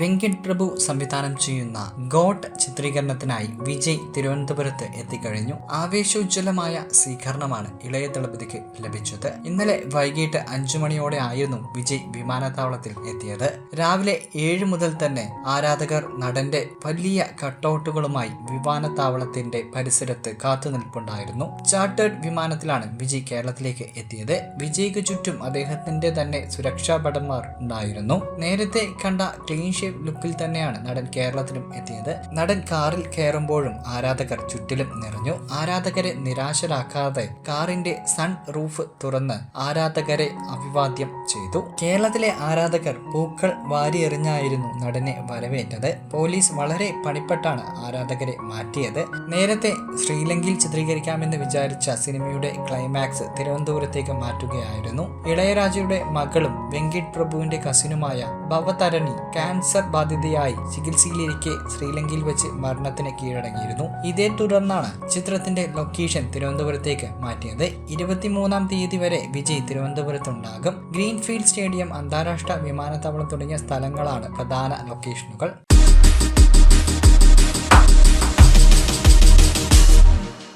വെങ്കിട് പ്രഭു സംവിധാനം ചെയ്യുന്ന ഗോട്ട് ചിത്രീകരണത്തിനായി വിജയ് തിരുവനന്തപുരത്ത് എത്തിക്കഴിഞ്ഞു. ആവേശോജ്വലമായ സ്വീകരണമാണ് ഇളയ ദളപതിക്ക് ലഭിച്ചത്. ഇന്നലെ വൈകിട്ട് അഞ്ചു മണിയോടെ ആയിരുന്നു വിജയ് വിമാനത്താവളത്തിൽ എത്തിയത്. രാവിലെ ഏഴ് മുതൽ തന്നെ ആരാധകർ നടന്റെ വലിയ കട്ടൗട്ടുകളുമായി വിമാനത്താവളത്തിന്റെ പരിസരത്ത് കാത്തുനിൽപ്പുണ്ടായിരുന്നു ചാർട്ടേഡ് വിമാനത്തിലാണ് വിജയ് കേരളത്തിലേക്ക് എത്തിയത്. വിജയ്ക്ക് ചുറ്റും അദ്ദേഹത്തിന്റെ തന്നെ സുരക്ഷാ ഭടന്മാർ ഉണ്ടായിരുന്നു. നേരത്തെ കണ്ട ക്ലീൻ ഷേപ്പ് ലുക്കിൽ തന്നെയാണ് നടൻ കേരളത്തിലും എത്തിയത്. നടൻ കാറിൽ കയറുമ്പോഴും ആരാധകർ ചുറ്റിലും നിറഞ്ഞു. ആരാധകരെ നിരാശരാക്കാതെ കാറിന്റെ സൺ റൂഫ് തുറന്ന് ആരാധകരെ അഭിവാദ്യം ചെയ്തു. കേരളത്തിലെ ആരാധകർ പൂക്കൾ വാരിയെറിഞ്ഞായിരുന്നു നടനെ വരവേറ്റത്. പോലീസ് വളരെ പണിപ്പെട്ടാണ് ആരാധകരെ മാറ്റിയത്. നേരത്തെ ശ്രീലങ്കയിൽ ചിത്രീകരിക്കാമെന്ന് വിചാരിച്ച സിനിമയുടെ ക്ലൈമാക്സ് തിരുവനന്തപുരത്തേക്ക് മാറ്റുകയായിരുന്നു. ഇളയരാജയുടെ മകളും വെങ്കിട്ട് പ്രഭുവിന്റെ കസിനുമായ ഭവതരണി ക്യാൻസർ ബാധിതയായി ചികിത്സയിലിരിക്കെ ശ്രീലങ്കയിൽ വെച്ച് മരണത്തിന് കീഴടങ്ങിയിരുന്നു. ഇതേ തുടർന്നാണ് ചിത്രത്തിന്റെ ലൊക്കേഷൻ തിരുവനന്തപുരത്തേക്ക് മാറ്റിയത്. ഇരുപത്തിമൂന്നാം തീയതി വരെ വിജയ് തിരുവനന്തപുരത്തുണ്ടാകും. ഗ്രീൻഫീൽഡ് സ്റ്റേഡിയം അന്താരാഷ്ട്ര വിമാനത്താവളം തുടങ്ങിയ സ്ഥലങ്ങളാണ് പ്രധാന ലൊക്കേഷനുകൾ.